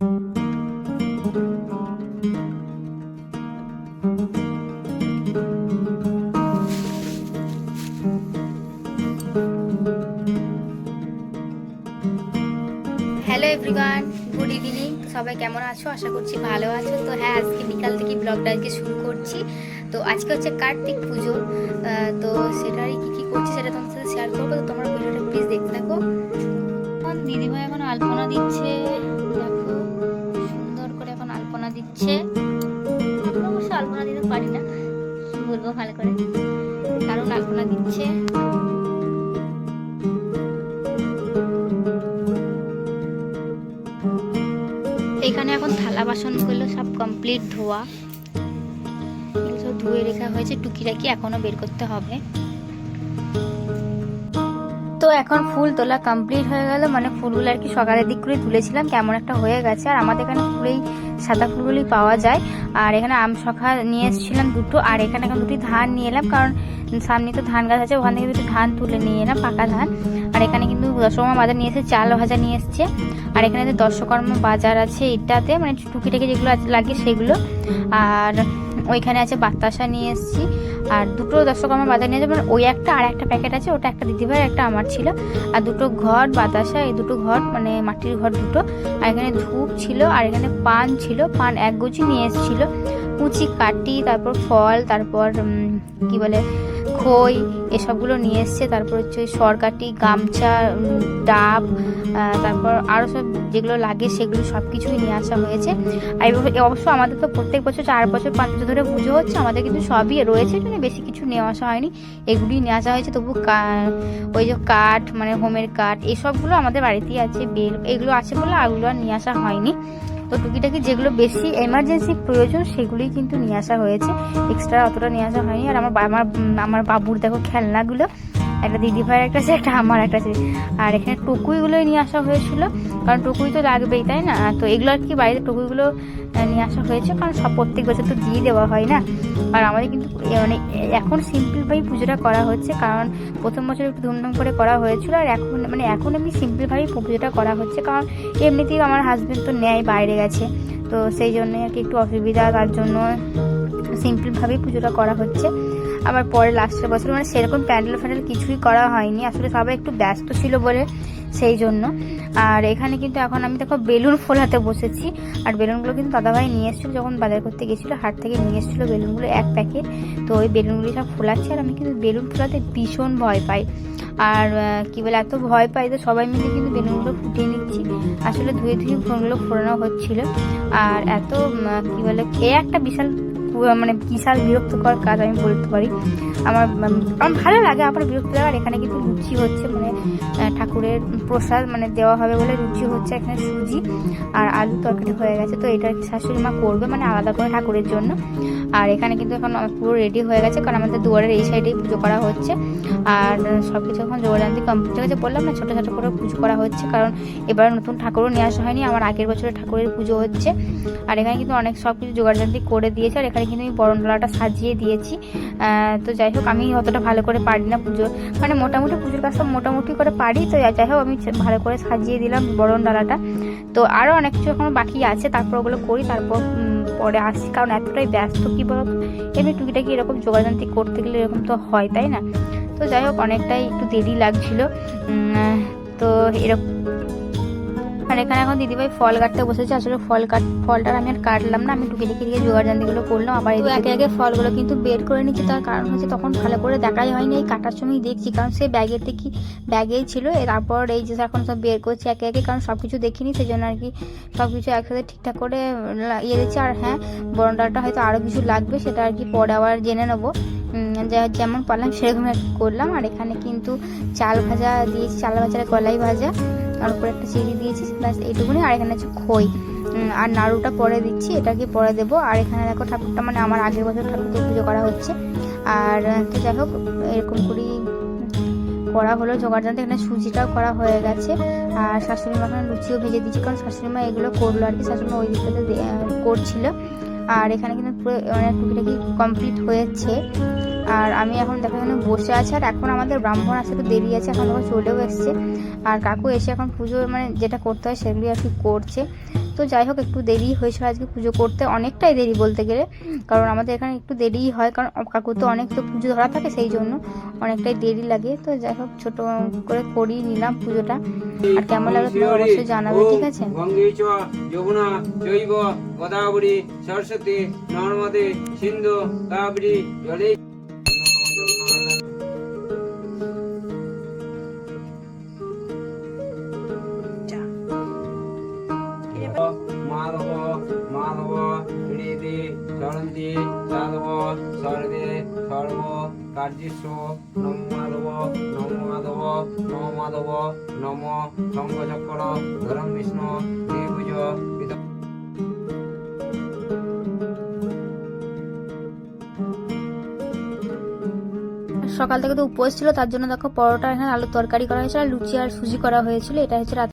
Hello everyone good evening সবাই কেমন আছো? আশা করছি ভালো আছো। তো হ্যাঁ আজকে বিকাল থেকে ব্লগটা আজকে শুরু করছি। তো আজকে হচ্ছে কার্তিক পুজো। তো সেটারই কী কী করছি সেটা তোমার সাথে শেয়ার করব। তো তোমরা ভিডিওটা প্লিজ দেখতে থাকো। দিদিভাই এখন আলপনা দিচ্ছে। দিচ্ছে অবশ্য আলপনা দিতে পারি না। বলব, ভালো করে। কারণ আলপনা দিচ্ছে। এখানে এখন থালা বাসনগুলো সব কমপ্লিট ধোয়া। সব ধুয়ে রেখা হয়েছে। টুকিটাকি এখনও বের করতে হবে। এখন ফুল তোলা কমপ্লিট হয়ে গেল। মানে ফুলগুলো আর কি সকালের দিক করে তুলেছিলাম। কেমন একটা হয়ে গেছে। আর আমাদের এখানে ফুলেই, সাদা ফুলগুলি পাওয়া যায়। আর এখানে আম শখা নিয়ে এসেছিলাম দুটো। আর এখানে এখন দুটি ধান নিয়ে এলাম। কারণ সামনে তো ধান গাছ আছে। ওখান থেকে দুটি ধান তুলে নিয়ে এলাম, পাকা ধান। আর এখানে কিন্তু দশকর্মা বাজার নিয়ে এসেছে, চাল ভাজা নিয়ে এসছে। আর এখানে যে দশকর্মা বাজার আছে এটাতে মানে টুকিটাকি যেগুলো লাগে সেগুলো। আর ওইখানে আছে বাতাসা নিয়ে এসেছি। আর দুটো দশকর্মা বাজার নিয়ে যাবেন ওই একটা আর একটা প্যাকেট আছে, ওটা একটা দিদিভাই একটা আমার ছিল। আর দুটো ঘট বাতাসা, এই দুটো ঘট মানে মাটির ঘর দুটো। আর এখানে ধূপ ছিল, আর এখানে পান ছিল। পান এক গুচি নিয়ে এসেছিল। কুচি, কাটি, তারপর ফল, তারপর কি বলে খই এসবগুলো নিয়ে এসছে। তারপর হচ্ছে ওই সরকাটি, গামছা ডাব তারপর আরও সব যেগুলো লাগে সেগুলো সব কিছুই নিয়ে আসা হয়েছে। আর অবশ্য আমাদের তো প্রত্যেক বছর চার বছর পাঁচ বছর ধরে পুজো হচ্ছে। আমাদের কিন্তু সবই রয়েছে। মানে বেশি কিছু নিয়ে আসা হয়নি। এগুলি নিয়ে আসা হয়েছে। তবু ওই যে কাঠ মানে হোমের কাঠ, এসবগুলো আমাদের বাড়িতেই আছে। বেল এগুলো আছে বলে আগুলো আর নিয়ে আসা হয়নি। তো টুকিটাকি যেগুলো বেশি এমার্জেন্সি প্রয়োজন সেগুলি কিন্তু নিয়ে আসা হয়েছে। এক্সট্রা অতটা নিয়ে আসা হয়নি। আর আমার আমার আমার বাবুর দেখো খেলনাগুলো একটা দিদি ভাইয়ের একটা আছে একটা আমার একটা আছে আর এখানে টুকুইগুলোই নিয়ে আসা হয়েছিল, কারণ টুকুই তো লাগবেই, তাই না? তো এগুলো আর কি বাড়িতে টুকুইগুলো নিয়ে আসা হয়েছে, কারণ সব প্রত্যেক বছর তো দিয়ে দেওয়া হয় না। আর আমাদের কিন্তু মানে এখন সিম্পলভাবেই পুজোটা করা হচ্ছে, কারণ প্রথম বছর একটু ধুমধাম করে করা হয়েছিল, আর এখন মানে এখন এমনি সিম্পলভাবেই পুজোটা করা হচ্ছে, কারণ এমনিতেই আমার হাজব্যান্ড তো নেয় বাইরে গেছে। তো সেই জন্য আর কি একটু অসুবিধা, তার জন্য সিম্পলভাবেই পুজোটা করা হচ্ছে। আবার পরে লাস্টের বছর মানে সেরকম প্যান্ডেল ফ্যান্ডেল কিছুই করা হয়নি। আসলে সবাই একটু ব্যস্ত ছিল বলে সেই জন্য। আর এখানে কিন্তু এখন আমি দেখো বেলুন ফোলাতে বসেছি। আর বেলুনগুলো কিন্তু দাদাভাই নিয়ে এসেছিল যখন বাজার করতে গেছিল, হাট থেকে নিয়ে এসেছিল বেলুনগুলো এক প্যাকেট। তো ওই বেলুনগুলি সব ফোলাচ্ছে আর আমি কিন্তু বেলুন ফোলাতে ভীষণ ভয় পাই। আর কি বলে, এত ভয় পাই তো সবাই মিলে কিন্তু বেলুনগুলো ফুটিয়ে নিচ্ছি। আসলে ধুয়ে ধুয়ে বেলুনগুলো ফোড়ানো হচ্ছিল। আর এত কি বলে, এ একটা বিশাল মানে বিশাল বিরক্তকর কাজ আমি বলতে পারি। আমার আমার ভালো লাগে আবার বিরক্ত লাগার এখানে কিন্তু লুচি হচ্ছে মানে ঠাকুরের প্রসাদ মানে দেওয়া হবে বলে লুচি হচ্ছে এখানে সুজি আর আলু তরকারি হয়ে গেছে। তো এটা শাশুড়ি মা করবে মানে আলাদা করে ঠাকুরের জন্য। আর এখানে কিন্তু এখন পুরো রেডি হয়ে গেছে, কারণ আমাদের দুয়ারের এই সাইডেই পুজো করা হচ্ছে। আর সব কিছু এখন জোগাড়ান্তি কমপ্লিট হয়ে গেছে। বললাম না, ছোটো ছোটো করে পুজো করা হচ্ছে, কারণ এবার নতুন ঠাকুরও নিয়ে আসা হয়নি। আমার আগের বছরের ঠাকুরের পুজো হচ্ছে। আর এখানে কিন্তু অনেক সব কিছু জোগাড়যন্ত্রী করে দিয়েছে, আর এখানে কিন্তু আমি বরণডালাটা সাজিয়ে দিয়েছি। তো যাই হোক, আমি অতটা ভালো করে পারি না পুজো। মানে মোটামুটি পুজোর কাজ মোটামুটি করে পারি, তো যাই হোক, আমি ভালো করে সাজিয়ে দিলাম বরণডালাটা তো আরও অনেক কিছু এখনও বাকি আছে, তারপর ওগুলো করি, তারপর পরে আসি কারণ এতটাই ব্যস্ত, কী বলতো? এমনি টুকিটাকি এরকম যোগাযন্ত্রী করতে গেলে এরকম তো হয়, তাই না? তো যাই হোক, অনেকটাই একটু দেরি লাগছিল। তো এরকম আর এখানে এখন দিদিভাই ফল কাটতে বসেছে। আসলে ফল কাট ফলটার আমি আর কাটলাম না আমি টুকি টুকি দিয়ে জোগাড় জান্তিগুলো করলাম। আবার একে একে ফলগুলো কিন্তু বের করে নিচ্ছি। তার কারণ হচ্ছে তখন ভালো করে দেখাই হয়নি। এই কাটার সময় দেখছি কারণ সে ব্যাগের থেকে ব্যাগেই ছিল। তারপর এই যে এখন সব বের করছি একে একে কারণ সব কিছু দেখিনি সেই জন্য আর কি সব কিছু একসাথে ঠিকঠাক করে ইয়ে দিচ্ছি। আর হ্যাঁ বরণডালটা হয়তো আরও কিছু লাগবে সেটা আর কি পরে আবার জেনে নেব। যা- যেমন পারলাম সেরকম আর কি করলাম। আর এখানে কিন্তু চাল ভাজা দিয়েছি চাল ভাজার কলাই ভাজা। আর উপরে একটা চিড়ি দিয়েছি, ব্যাস এইটুকুনি। আর এখানে হচ্ছে খই। আর নাড়ুটা পরে দিচ্ছি, এটাকে পরে দেবো। আর এখানে দেখো ঠাকুরটা মানে আমার আগের বছর ঠাকুরকে পুজো করা হচ্ছে। আর তো যাই হোক, এরকম করেই করা হলো। জোগাড় জানতে এখানে সুজিটাও করা হয়ে গেছে। আর শাশুড়ি মা লুচিও ভেজে দিচ্ছি কারণ শাশুড়ি মা এগুলো করল আর কি, শাশুড়ি মা ওই দিকটাতে করছিল। আর এখানে কিন্তু পুরো মানে টুকিটাকি কমপ্লিট হয়েছে। আর আমি এখন দেখো এখানে বসে আছি, আর এখন আমাদের ব্রাহ্মণ আসতে একটু দেরি আছে, এখন ওরা চলেও এসছে। আর কাকু এসে এখন পুজো মানে যেটা করতে হয় সেগুলি আর কি করছে। তো তো যাই হোক, একটু দেরি হয়েছিল আজকে পুজো করতে, অনেকটাই দেরি বলতে গেলে, কারণ আমাদের এখানে একটু দেরিই হয়, কারণ কাকু তো অনেক তো পুজো ধরা থাকে সেই জন্য অনেকটাই দেরি লাগে। তো যাই হোক, ছোটো করে করি নিলাম পুজোটা। আর কেমন লাগল তোমরা অবশ্যই জানাবে, ঠিক আছে? সরস্বতী, নর্মদে, সিন্ধু জলে মাধব মাধব হৃদি চরন্তি যাদব সরদে সর্ব কার্যস্ব নম মাধব নম মাধব নম মাধব নম শঙ্খচক্র ধরম বিষ্ণু দেবুজ পিতা সকাল থেকে তো উপোস ছিল, তার জন্য দেখো পরোটা এখানে আলুর তরকারি করা হয়েছিল, আর লুচি আর সুজি করা হয়েছিল, এটা হচ্ছে